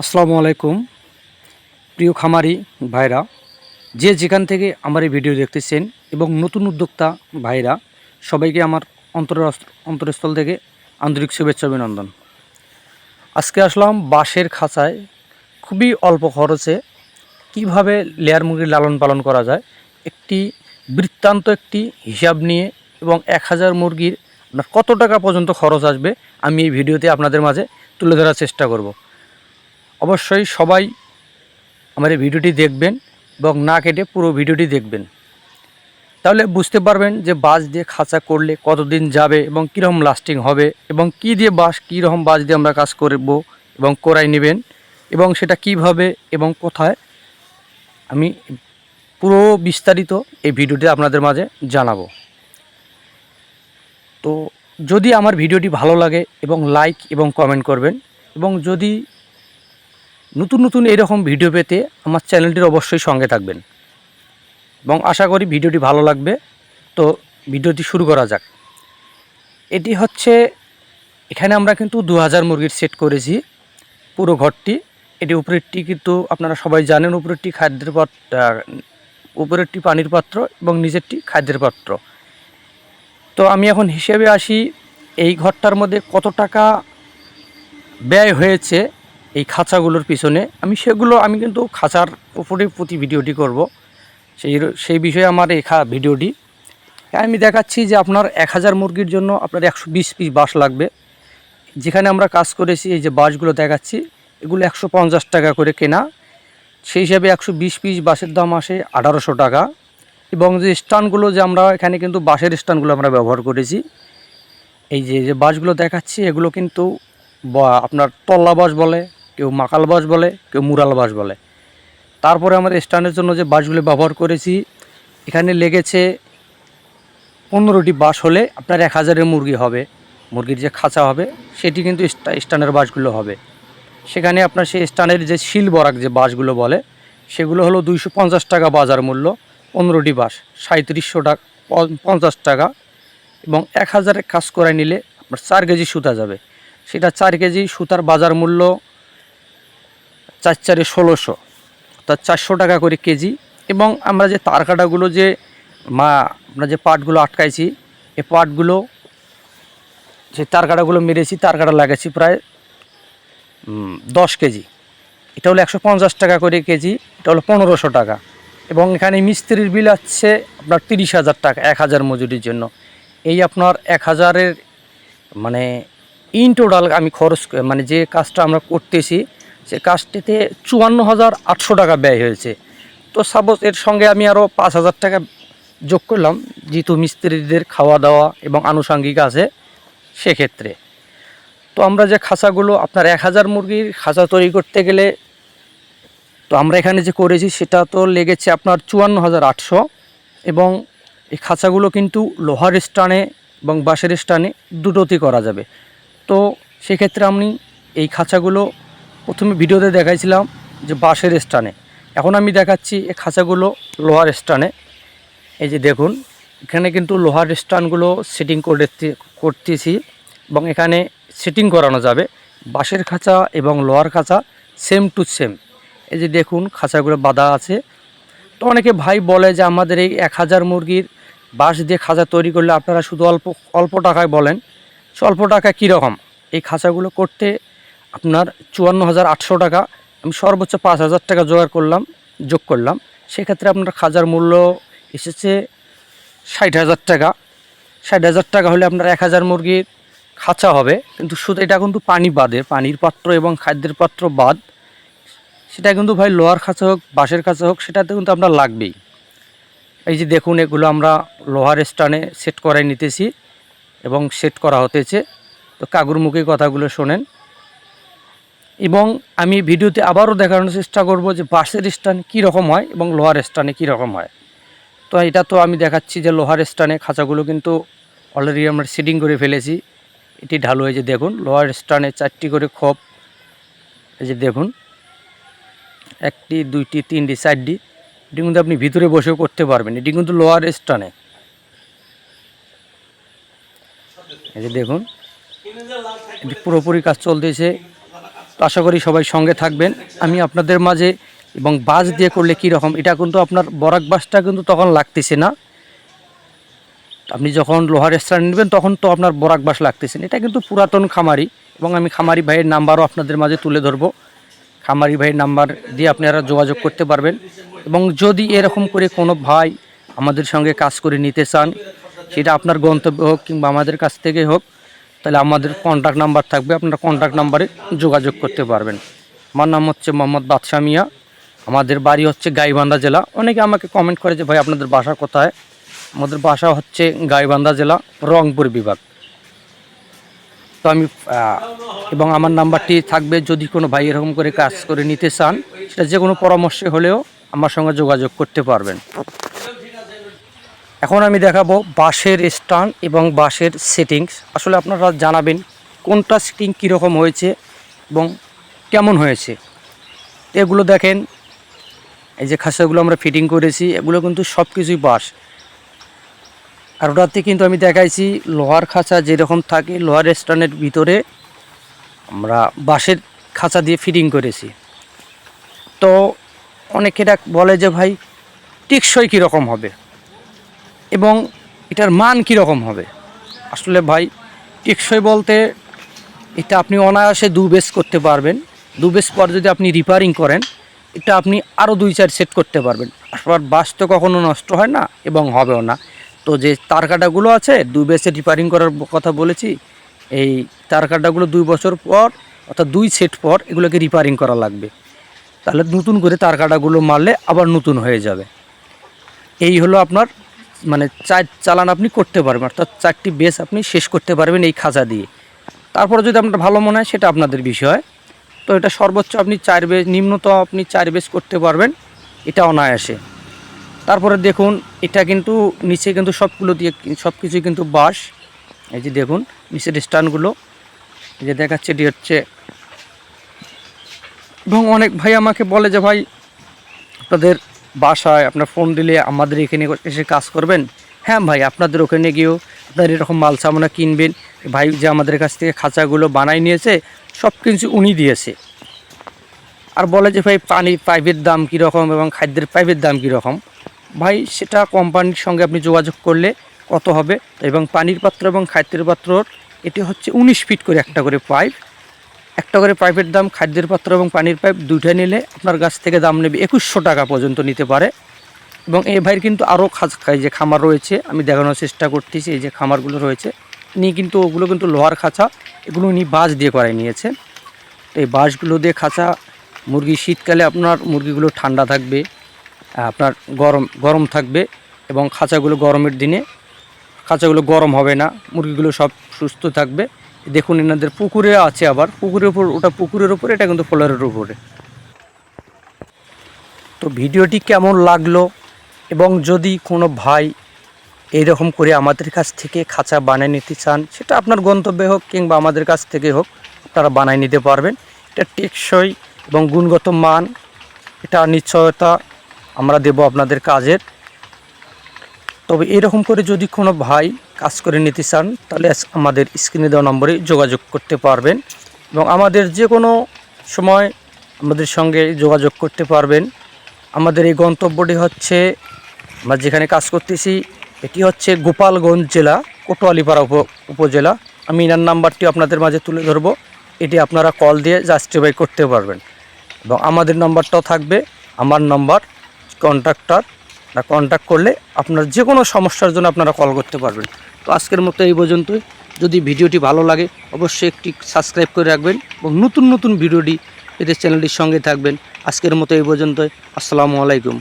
আসসালামু আলাইকুম, প্রিয় খামারি ভাইরা। যে যেখান থেকে আমার এই ভিডিও দেখতেছেন এবং নতুন উদ্যোক্তা ভাইরা, সবাইকে আমার অন্তর অন্তরস্থল থেকে আন্তরিক শুভেচ্ছা অভিনন্দন। আজকে আসলাম বাঁশের খাঁচায়, খুবই অল্প খরচে কীভাবে লেয়ার মুরগির লালন পালন করা যায়, একটি বৃত্তান্ত একটি হিসাব নিয়ে এবং এক হাজার মুরগির আপনার কত টাকা পর্যন্ত খরচ আসবে, আমি এই ভিডিওতে আপনাদের মাঝে তুলে ধরার চেষ্টা করব। অবশ্যই সবাই আমার এই ভিডিওটি দেখবেন এবং না কেটে পুরো ভিডিওটি দেখবেন। তাহলে বুঝতে পারবেন যে বাঁশ দিয়ে খাঁচা করলে কতদিন যাবে এবং কীরকম লাস্টিং হবে এবং কি দিয়ে বাঁশ, কীরকম বাঁশ দিয়ে আমরা কাজ করব এবং করাই নেবেন এবং সেটা কীভাবে এবং কোথায় আমি পুরো বিস্তারিত এই ভিডিওটি আপনাদের মাঝে জানাব। তো যদি আমার ভিডিওটি ভালো লাগে এবং লাইক এবং কমেন্ট করবেন এবং যদি নতুন নতুন এরকম ভিডিও পেতে আমার চ্যানেলটির অবশ্যই সঙ্গে থাকবেন। এবং আশা করি ভিডিওটি ভালো লাগবে। তো ভিডিওটি শুরু করা যাক। এটি হচ্ছে, এখানে আমরা কিন্তু দু হাজার মুরগির সেট করেছি, পুরো ঘরটি। এটি উপরেরটি কিন্তু আপনারা সবাই জানেন, উপরেরটি খাদ্যের পাত্র উপরেরটি পানির পাত্র এবং নিচেরটি খাদ্যের পাত্র। তো আমি এখন হিসেবে আসি, এই ঘরটার মধ্যে কত টাকা ব্যয় হয়েছে এই খাঁচাগুলোর পিছনে আমি সেগুলো, আমি কিন্তু খাঁচার উপরে প্রতি ভিডিওটি করব। সেই সেই বিষয়ে আমার এই ভিডিওটি। আমি দেখাচ্ছি যে আপনার এক হাজার মুরগির জন্য আপনার একশো বিশ পিস বাঁশ লাগবে। যেখানে আমরা কাজ করেছি, এই যে বাঁশগুলো দেখাচ্ছি, এগুলো একশো পঞ্চাশ টাকা করে কেনা। সেই হিসাবে একশো বিশ পিস বাঁশের দাম আসে আঠারোশো টাকা। এবং যে স্টানগুলো যে আমরা, এখানে কিন্তু বাঁশের স্টানগুলো আমরা ব্যবহার করেছি। এই যে যে বাঁশগুলো দেখাচ্ছি, এগুলো কিন্তু আপনার তল্লা বাঁশ বলে কেউ মাকাল বাঁশ বলে, কেউ মুরাল বাঁশ বলে। তারপরে আমাদের স্ট্যান্ডের জন্য যে বাঁশগুলো ব্যবহার করেছি, এখানে লেগেছে পনেরোটি বাঁশ হলে আপনার এক হাজারের মুরগি হবে। মুরগির যে খাঁচা হবে, সেটি কিন্তু স্টা- স্ট্যান্ডের বাঁশগুলো হবে। সেখানে আপনার সেই স্ট্যান্ডের যে শিল বরাক যে বাঁশগুলো বলে, সেগুলো হলো দুইশো পঞ্চাশ টাকা বাজার মূল্য, পনেরোটি বাঁশ সাঁত্রিশশো টাকা পঞ্চাশ টাকা এবং এক হাজারের কাজ করায় নিলে আপনার চার কেজি সুতা যাবে। সেটা চার কেজি সুতার বাজার মূল্য চার চারে ষোলোশো। অর্থাৎ চারশো টাকা করে কেজি। এবং আমরা যে তার কাটাগুলো যে মা, আমরা যে পাটগুলো আটকাইছি এই পাটগুলো যে তার কাটাগুলো মেরেছি তার কাটা লাগাচ্ছি প্রায় দশ কেজি। এটা হলো একশো পঞ্চাশ টাকা করে কেজি, এটা হলো পনেরোশো টাকা। এবং এখানে মিস্ত্রির বিল আছে আপনার তিরিশ হাজার টাকা, এক হাজার মজুরির জন্য। এই আপনার এক হাজারের মানে ইন টোটাল আমি খরচ মানে যে কাজটা আমরা করতেছি সে কাজটিতে চুয়ান্ন হাজার আটশো টাকা ব্যয় হয়েছে। তো সাপোজ এর সঙ্গে আমি আরও পাঁচ হাজার টাকা যোগ করলাম, যেহেতু মিস্ত্রিদের খাওয়া দাওয়া এবং আনুষঙ্গিক আছে, সেক্ষেত্রে। তো আমরা যে খাঁচাগুলো, আপনার এক হাজার মুরগির খাঁচা তৈরি করতে গেলে, তো আমরা এখানে যে করেছি, সেটা তো লেগেছে আপনার চুয়ান্ন হাজার আটশো এবং এই খাঁচাগুলো কিন্তু লোহার স্টানে এবং বাঁশের স্টানে দুটোতেই করা যাবে। তো সেক্ষেত্রে আপনি এই খাঁচাগুলো প্রথমে ভিডিওতে দেখাইছিলাম যে বাঁশের স্টানে। এখন আমি দেখাচ্ছি এই খাঁচাগুলো লোহার স্টানে। এই যে দেখুন, এখানে কিন্তু লোহার স্টানগুলো সেটিং করে করতেছি এবং এখানে সেটিং করানো যাবে। বাঁশের খাঁচা এবং লোহার খাঁচা সেম টু সেম এই যে দেখুন, খাঁচাগুলো বাঁধা আছে। তো অনেকে ভাই বলে যে আমাদের এই এক হাজার মুরগির বাঁশ দিয়ে খাঁচা তৈরি করলে আপনারা শুধু অল্প অল্প টাকায় বলেন। অল্প টাকা কীরকম? এই খাঁচাগুলো করতে আপনার চুয়ান্ন হাজার আটশো টাকা আমি সর্বোচ্চ পাঁচ হাজার টাকা জোগাড় করলাম, যোগ করলাম। সেক্ষেত্রে আপনার খাঁচার মূল্য এসেছে ষাট হাজার টাকা। ষাট হাজার টাকা হলে আপনার এক হাজার মুরগির খাঁচা হবে, কিন্তু শুধু এটা কিন্তু পানি বাদে, পানির পাত্র এবং খাদ্যের পাত্র বাদ। সেটা কিন্তু ভাই লোহার খাঁচা হোক, বাঁশের খাঁচা হোক, সেটাতে কিন্তু আপনার লাগবেই। এই যে দেখুন, এগুলো আমরা লোহার স্টানে সেট করাই নিতেছি এবং সেট করা হতেছে। তো কাগুর মুখে কথাগুলো শোনেন। এবং আমি ভিডিওতে আবারও দেখানোর চেষ্টা করব যে বাঁশের স্টান কী রকম হয় এবং লোহার স্টানে কী রকম হয়। তো এটা তো আমি দেখাচ্ছি যে লোহার স্টানে খাঁচাগুলো কিন্তু অলরেডি আমরা সেটিং করে ফেলেছি। এটি ঢালু হয়েছে দেখুন, লোহার স্টানে চারটি করে খোপ, এই যে দেখুন, একটি, দুইটি, তিনটি, চারটি। এটি কিন্তু আপনি ভিতরে বসেও করতে পারবেন, এটি কিন্তু লোয়ার স্টানে এই যে দেখুন, এটি পুরোপুরি কাজ চলতেছে। আশা করি সবাই সঙ্গে থাকবেন। আমি আপনাদের মাঝে এবং বাস দিয়ে করলে কী রকম, এটা কিন্তু আপনার বরাক বাসটা কিন্তু তখন লাগতেছে না। আপনি যখন লোহার স্ট্যান্ড নেবেন, তখন তো আপনার বরাক বাস লাগতেছে না। এটা কিন্তু পুরাতন খামারি এবং আমি খামারি ভাইয়ের নাম্বারও আপনাদের মাঝে তুলে ধরবো। খামারি ভাইয়ের নাম্বার দিয়ে আপনারা যোগাযোগ করতে পারবেন এবং যদি এরকম করে কোনো ভাই আমাদের সঙ্গে কাজ করে নিতে চান, সেটা আপনার গন্তব্য হোক কিংবা আমাদের কাছ থেকে হোক তাহলে আমাদের কন্ট্যাক্ট নাম্বার থাকবে, আপনারা কন্ট্যাক্ট নাম্বারে যোগাযোগ করতে পারবেন। আমার নাম হচ্ছে মোহাম্মদ বাদশাহ মিয়া। আমাদের বাড়ি হচ্ছে গাইবান্ধা জেলা। অনেকে আমাকে কমেন্ট করে যে, ভাই, আপনাদের বাসা কোথায়? আমাদের বাসা হচ্ছে গাইবান্ধা জেলা, রংপুর বিভাগ। তো আমি এবং আমার নাম্বারটি থাকবে যদি কোনো ভাই এরকম করে কাজ করে নিতে চান, সেটা যে কোনো পরামর্শে হলেও আমার সঙ্গে যোগাযোগ করতে পারবেন। এখন আমি দেখাবো বাঁশের স্টান এবং বাঁশের সেটিংস। আসলে আপনারা জানাবেন কোনটা সেটিং কীরকম হয়েছে এবং কেমন হয়েছে। এগুলো দেখেন, এই যে খাঁচাগুলো আমরা ফিটিং করেছি, এগুলো কিন্তু সব কিছুই বাঁশ। আর ওটাতে কিন্তু আমি দেখাইছি লোহার খাঁচা যেরকম থাকে, লোহার স্টানের ভিতরে আমরা বাঁশের খাঁচা দিয়ে ফিটিং করেছি। তো অনেকে এটা বলে যে ভাই, টেকসই কীরকম হবে? এবং এটার মান কীরকম হবে? আসলে ভাই, টেকসই বলতে এটা আপনি অনায়াসে দু বেস করতে পারবেন। দু বেস পর যদি আপনি রিপেয়ারিং করেন, এটা আপনি আরও দুই চার সেট করতে পারবেন। আসলে বাস তো কখনও নষ্ট হয় না এবং হবেও না। তো যে তার কাটাগুলো আছে, দু বেসে রিপেয়ারিং করার কথা বলেছি, এই তার কাটাগুলো দুই বছর পর অর্থাৎ দুই সেট পর এগুলোকে রিপেয়ারিং করা লাগবে। তাহলে নতুন করে তার কাটাগুলো মারলে আবার নতুন হয়ে যাবে। এই হলো আপনার মানে চার চালান আপনি করতে পারবেন, অর্থাৎ চারটি বেস আপনি শেষ করতে পারবেন এই খাঁচা দিয়ে। তারপরে যদি আপনার ভালো মনে হয়, সেটা আপনাদের বিষয়। তো এটা সর্বোচ্চ আপনি চার বেস নিম্নতম আপনি চার বেস করতে পারবেন, এটা অনায়াসে। তারপরে দেখুন, এটা কিন্তু নিচে কিন্তু সবগুলো দিয়ে সব কিছুই কিন্তু বাঁশ। এই যে দেখুন, নিচের স্ট্যান্ডগুলো। এই যে দেখাচ্ছে, এটি হচ্ছে এবং অনেক ভাই আমাকে বলে যে, ভাই, আপনাদের বাসায় আপনার ফোন দিলে আমাদের এখানে এসে কাজ করবেন। হ্যাঁ ভাই, আপনাদের ওখানে গিয়েও আপনার এরকম মাল সামনা কিনবেন। ভাই যে আমাদের কাছ থেকে খাঁচাগুলো বানাই নিয়েছে, সব কিছু উনি দিয়েছে। আর বলে যে ভাই পানির পাইপের দাম কীরকম এবং খাদ্যের পাইপের দাম কীরকম? ভাই, সেটা কোম্পানির সঙ্গে আপনি যোগাযোগ করলে কত হবে? এবং পানির পাত্র এবং খাদ্যের পাত্রর, এটি হচ্ছে উনিশ ফিট করে একটা করে পাইপ। একটা করে পাইপের দাম, খাদ্যের পাত্র এবং পানির পাইপ দুইটা নিলে আপনার গাছ থেকে দাম নেবে একুশশো টাকা পর্যন্ত নিতে পারে। এবং এই ভাইয়ের কিন্তু আরও যে খামার রয়েছে, আমি দেখানোর চেষ্টা করতেছি, এই যে খামারগুলো রয়েছে। ইনি কিন্তু ওগুলো কিন্তু লোহার খাঁচা, এগুলো উনি বাঁশ দিয়ে করাই নিয়েছে। তো এই বাঁশগুলো দিয়ে খাঁচা, মুরগি শীতকালে আপনার মুরগিগুলো ঠান্ডা থাকবে, আপনার গরম গরম থাকবে এবং খাঁচাগুলো গরমের দিনে, খাঁচাগুলো গরম হবে না, মুরগিগুলো সব সুস্থ থাকবে। দেখুন এনাদের পুকুরে আছে আবার। পুকুরের উপর, ওটা পুকুরের উপরে, এটা কিন্তু ফ্লোরের উপরে। তো ভিডিওটি কেমন লাগল? এবং যদি কোনো ভাই এইরকম করে আমাদের কাছ থেকে খাঁচা বানিয়ে নিতে চান, সেটা আপনার গন্তব্যে হোক কিংবা আমাদের কাছ থেকে হোক, আপনারা বানিয়ে নিতে পারবেন। এটা টেকসই এবং গুণগত মান, এটা নিশ্চয়তা, আমরা দেব আপনাদের কাজের। তবে এরকম করে যদি কোনো ভাই কাজ করে নিতে চান, তাহলে আমাদের স্ক্রিনে দেওয়া নম্বরে যোগাযোগ করতে পারবেন এবং আমাদের যে কোনো সময় আমাদের সঙ্গে যোগাযোগ করতে পারবেন। আমাদের এই গন্তব্যটি হচ্ছে, আমরা যেখানে কাজ করতেছি, এটি হচ্ছে গোপালগঞ্জ জেলা কোটোয়ালিপাড়া উপ, উপজেলা। আমি এনার নাম্বারটি আপনাদের মাঝে তুলে ধরবো। এটি আপনারা কল দিয়ে জাস্টিফাই করতে পারবেন। এবং আমাদের নাম্বারটাও থাকবে, আমার নাম্বার, কন্ট্রাক্টর না কন্ট্যাক্ট করলে আপনার যে কোনো সমস্যার জন্য আপনারা কল করতে পারবেন। তো আজকের মতো এই পর্যন্তই। যদি ভিডিওটি ভালো লাগে, অবশ্যই একটি সাবস্ক্রাইব করে রাখবেন এবং নতুন নতুন ভিডিওটি এদের চ্যানেলটির সঙ্গে থাকবেন। আজকের মতো এই পর্যন্তই। আসসালামু আলাইকুম।